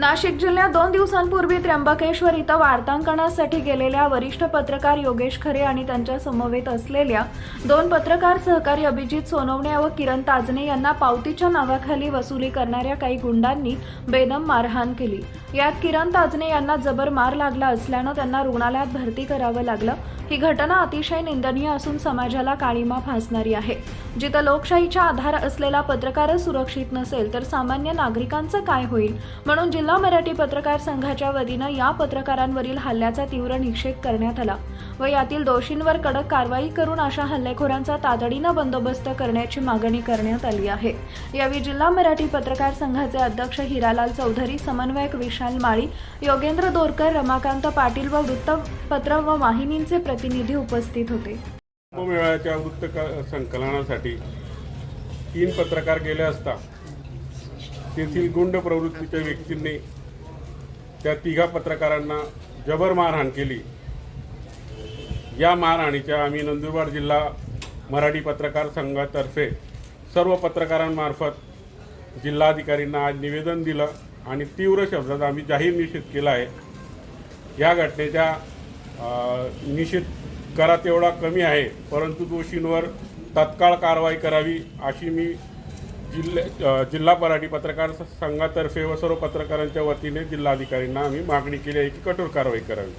नाशिक जिल्ह्यात दोन दिवसांपूर्वी त्र्यंबकेश्वर इथं वार्तांकनासाठी गेलेल्या वरिष्ठ पत्रकार योगेश खरे आणि त्यांच्या समवेत असलेल्या दोन पत्रकार सहकारी अभिजित सोनवणे व किरण ताजने यांना पावतीच्या नावाखाली वसुली करणाऱ्या काही गुंडांनी बेदम मारहाण केली. यात किरण ताजने यांना जबर मार लागला असल्यानं त्यांना रुग्णालयात भरती करावं लागलं. ही घटना अतिशय निंदनीय असून समाजाला काळीमा फासणारी आहे. जिथं लोकशाहीचा आधार असलेला पत्रकारच सुरक्षित नसेल तर सामान्य नागरिकांचं काय होईल? म्हणून जिल्हा जिल्हा मराठी पत्रकार संघाच्या वतीनं या पत्रकारांवरील हल्ल्याचा तीव्र निषेध करण्यात आला व यातील दोषींवर कडक कारवाई करून अशा हल्लेखोरांचा तातडीनं बंदोबस्त करण्याची मागणी करण्यात आली आहे. यावेळी जिल्हा मराठी पत्रकार संघाचे अध्यक्ष हिरालाल चौधरी समन्वयक विशाल माळी योगेंद्र दोरकर रमाकांत पाटील व वृत्तपत्र व वाहिनींचे प्रतिनिधी उपस्थित होते. कुंभमेळ्याच्या वृत्त संकलनासाठी तीन पत्रकार गेले असता तेथील गुंड प्रवृत्तीच्या व्यक्तींनी त्या तिघा पत्रकारांना जबर मारहाण केली. या मारहाणीच्या आम्ही नंदुरबार जिल्हा मराठी पत्रकार संघातर्फे सर्व पत्रकारांमार्फत जिल्हाधिकारींना आज निवेदन दिलं आणि तीव्र शब्दात आम्ही जाहीर निषेध केला आहे. या घटनेच्या निषेध करा तेवढा कमी आहे परंतु दोषींवर तत्काळ कारवाई करावी अशी मी जिल्हे जिल्हा मराठी पत्रकार संघातर्फे व सर्व पत्रकारांच्या वतीने जिल्हाधिकाऱ्यांना आम्ही मागणी केली आहे की कठोर कारवाई करावी.